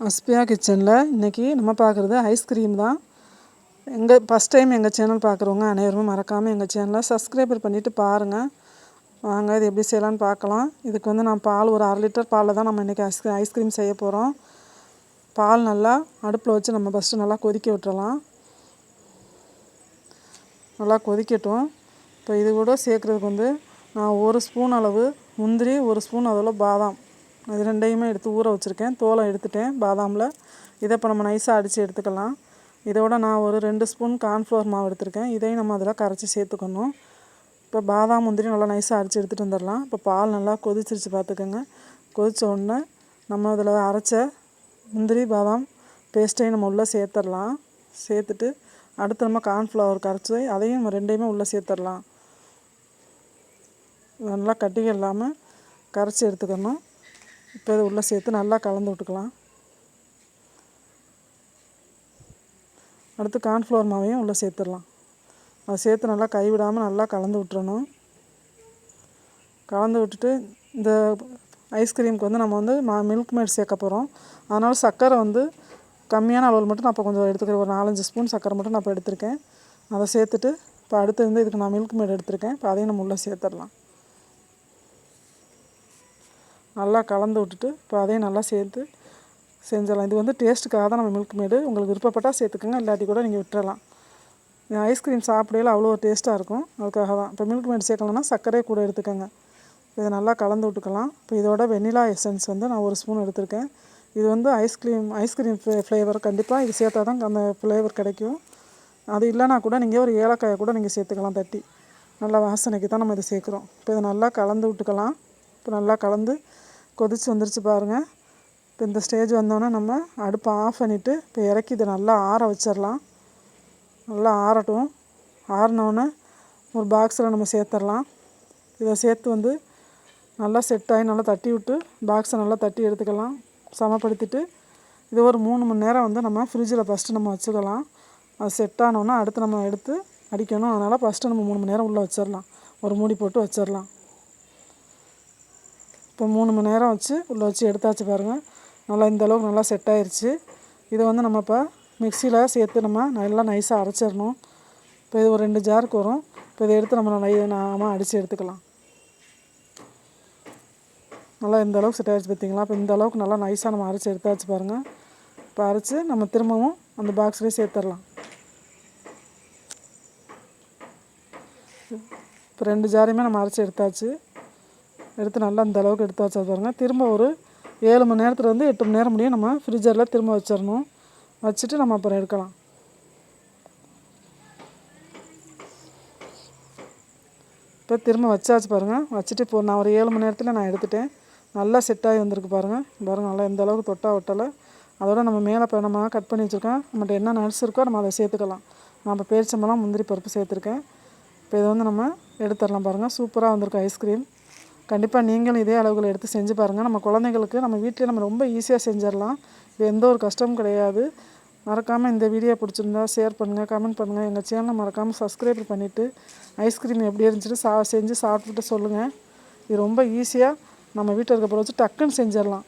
அஸ்பியா கிச்சனில் இன்றைக்கி நம்ம பார்க்குறது ஐஸ்கிரீம் தான். எங்கள் ஃபஸ்ட் டைம் எங்கள் சேனல் பார்க்குறவங்க அனைவரும் மறக்காமல் எங்கள் சேனலை சப்ஸ்கிரைபர் பண்ணிவிட்டு பாருங்கள் வாங்க இது எப்படி செய்யலான்னு பார்க்கலாம். இதுக்கு வந்து நான் பால் ஒரு அரை லிட்டர் பாலில் தான் நம்ம இன்றைக்கி ஐஸ் ஐஸ்கிரீம் செய்ய போகிறோம் பால் நல்லா அடுப்பில் வச்சு நம்ம ஃபஸ்ட்டு நல்லா கொதிக்க விட்டுறலாம். நல்லா கொதிக்கட்டும். இப்போ இது கூட சேர்க்குறதுக்கு வந்து நான் ஒரு ஸ்பூன் அளவு முந்திரி ஒரு ஸ்பூன் அளவில் பாதாம். இது ரெண்டையுமே எடுத்து ஊற வச்சுருக்கேன். தோலை எடுத்துட்டேன். பாதாமில். இதை இப்போ நம்ம நைஸாக அடித்து எடுத்துக்கலாம். இதோட நான் ஒரு ரெண்டு ஸ்பூன் கார்ன்ஃப்ளவர் மாவு எடுத்திருக்கேன். இதையும் நம்ம அதில் கரைச்சி சேர்த்துக்கணும். இப்போ பாதாம் முந்திரி நல்லா நைஸாக அடித்து எடுத்துகிட்டு வந்துடலாம். இப்போ பால் நல்லா கொதிச்சிருச்சு பார்த்துக்கோங்க கொதித்த உடனே நம்ம அதில் அரைச்ச முந்திரி பாதாம் பேஸ்ட்டையும் நம்ம உள்ளே சேர்த்துடலாம். சேர்த்துட்டு அடுத்து நம்ம கார்ன்ஃப்ளவர் கரைச்சி அதையும் நம்ம ரெண்டையுமே உள்ளே சேர்த்துடலாம். நல்லா கட்டிகள் இல்லாமல் கரைச்சி எடுத்துக்கணும். இப்போ இதை உள்ளே சேர்த்து நல்லா கலந்து விட்டுக்கலாம். அடுத்து கார்ன்ஃப்ளவர் மாவையும் உள்ளே சேர்த்துடலாம். அதை சேர்த்து நல்லா கைவிடாமல் நல்லா கலந்து விட்டுறணும். கலந்து விட்டுட்டு இந்த ஐஸ்கிரீமுக்கு வந்து நம்ம வந்து மா மில்க் மேட் சேர்க்க போகிறோம் அதனால் சர்க்கரை வந்து கம்மியான அளவில் மட்டும் நான் இப்போ கொஞ்சம் எடுத்துக்கிறேன் ஒரு நாலஞ்சு ஸ்பூன் சர்க்கரை மட்டும் நான் இப்போ எடுத்திருக்கேன். அதை சேர்த்துட்டு இப்போ அடுத்து வந்து இதுக்கு நான் மில்க் மேட் எடுத்திருக்கேன். இப்போ அதையும் நம்ம உள்ளே சேர்த்துடலாம். நல்லா கலந்து விட்டுட்டு இப்போ அதையும் நல்லா சேர்த்து செஞ்சிடலாம். இது வந்து டேஸ்ட்டுக்காக தான் நம்ம மில்க் மேடு உங்களுக்கு விருப்பப்பட்டால் சேர்த்துக்கோங்க இல்லாட்டி கூட நீங்கள் விட்டுறலாம். ஐஸ்கிரீம் சாப்பிடையில அவ்வளோ டேஸ்ட்டாக இருக்கும் அதுக்காக தான். இப்போ மில்க் மேடு சேர்க்கலன்னா சர்க்கரையே கூட எடுத்துக்கோங்க. இதை நல்லா கலந்து விட்டுக்கலாம். இப்போ இதோட வெண்ணிலா எசன்ஸ் வந்து நான் ஒரு ஸ்பூன் எடுத்திருக்கேன். இது வந்து ஐஸ்கிரீம் ஐஸ்கிரீம் ஃப்ளேவர் கண்டிப்பாக இது சேர்த்தா தான் அந்த ஃப்ளேவர் கிடைக்கும். அது இல்லைனா கூட நீங்கள் ஒரு ஏலக்காயை கூட நீங்கள் சேர்த்துக்கலாம் தட்டி. நல்லா வாசனைக்கு தான் நம்ம இதை சேர்க்குறோம். இப்போ இதை நல்லா கலந்து விட்டுக்கலாம். இப்போ நல்லா கலந்து கொதிச்சு வந்துருச்சு பாருங்கள் இப்போ இந்த ஸ்டேஜ் வந்தோன்னே நம்ம அடுப்பை ஆஃப் பண்ணிவிட்டு இப்போ இறக்கி இதை நல்லா ஆற வச்சிடலாம். நல்லா ஆறட்டும். ஆறினோடனே ஒரு பாக்ஸில் நம்ம சேர்த்துடலாம். இதை சேர்த்து வந்து நல்லா செட் ஆகி நல்லா தட்டி விட்டு பாக்ஸை நல்லா தட்டி எடுத்துக்கலாம். சமப்படுத்திட்டு இது ஒரு மூணு மணி நேரம் வந்து நம்ம ஃப்ரிட்ஜில் ஃபஸ்ட்டு நம்ம வச்சுக்கலாம். அது செட் ஆனோன்னா அடுத்து நம்ம எடுத்து அடிக்கணும். அதனால் ஃபஸ்ட்டு நம்ம மூணு மணி நேரம் உள்ளே வச்சிடலாம். ஒரு மூடி போட்டு வச்சிடலாம். இப்போ மூணு மணி நேரம் வச்சு உள்ளே வச்சு எடுத்தாச்சு பாருங்கள் நல்லா இந்தளவுக்கு நல்லா செட் ஆயிடுச்சு இதை வந்து நம்ம இப்போ மிக்சியில் சேர்த்து நம்ம நல்லா நைஸாக அரைச்சிடணும். இப்போ இது ஒரு ரெண்டு ஜாருக்கு வரும். இப்போ இதை எடுத்து நம்ம நை நாம அடித்து எடுத்துக்கலாம். நல்லா இந்த அளவுக்கு செட் ஆகிடுச்சு பார்த்திங்களா இப்போ இந்த அளவுக்கு நல்லா நைஸாக நம்ம அரைச்சி எடுத்தாச்சு பாருங்கள் இப்போ அரைச்சி நம்ம திரும்பவும் அந்த பாக்ஸ்லேயே சேர்த்துடலாம். இப்போ ரெண்டு ஜாரையுமே நம்ம அரைச்சி எடுத்தாச்சு. எடுத்து நல்லா அந்த அளவுக்கு எடுத்து வச்சது பாருங்கள் திரும்ப ஒரு ஏழு மணி நேரத்துலேருந்து எட்டு மணி நேரம் முடியும் நம்ம ஃப்ரிட்ஜரில் திரும்ப வச்சிடணும். வச்சுட்டு நம்ம அப்புறம் எடுக்கலாம். இப்போ திரும்ப வச்சாச்சு பாருங்கள் வச்சுட்டு இப்போ நான் ஒரு ஏழு மணி நேரத்தில் நான் எடுத்துட்டேன். நல்லா செட் ஆகி வந்திருக்கு பாருங்கள் பாருங்கள் நல்லா எந்த அளவுக்கு தொட்டா ஒட்டலை. அதோட நம்ம மேலே இப்போ நம்ம கட் பண்ணி வச்சுருக்கோம். நம்மகிட்ட என்ன நட்ஸ் இருக்கோ நம்ம அதை சேர்த்துக்கலாம். நான் இப்போ பேரிச்சம்பழம் முந்திரி பருப்பு சேர்த்துருக்கேன். இப்போ இதை வந்து நம்ம எடுத்துடலாம் பாருங்கள் சூப்பராக வந்திருக்கு ஐஸ்கிரீம். கண்டிப்பாக நீங்களும் இதே அளவுகளை எடுத்து செஞ்சு பாருங்கள் நம்ம குழந்தைங்களுக்கு நம்ம வீட்டில் நம்ம ரொம்ப ஈஸியாக செஞ்சிடலாம். இது எந்த ஒரு கஷ்டமும் கிடையாது. மறக்காமல் இந்த வீடியோ பிடிச்சிருந்தா ஷேர் பண்ணுங்கள் கமெண்ட் பண்ணுங்கள் எங்கள் சேனலை மறக்காமல் சப்ஸ்கிரைப் பண்ணிவிட்டு ஐஸ்கிரீம் எப்படி இருந்துச்சுட்டு சா செஞ்சு சாப்பிட்டுட்டு சொல்லுங்கள் இது ரொம்ப ஈஸியாக நம்ம வீட்டில் இருக்க பொருள் வச்சு டக்குன்னு செஞ்சிடலாம்.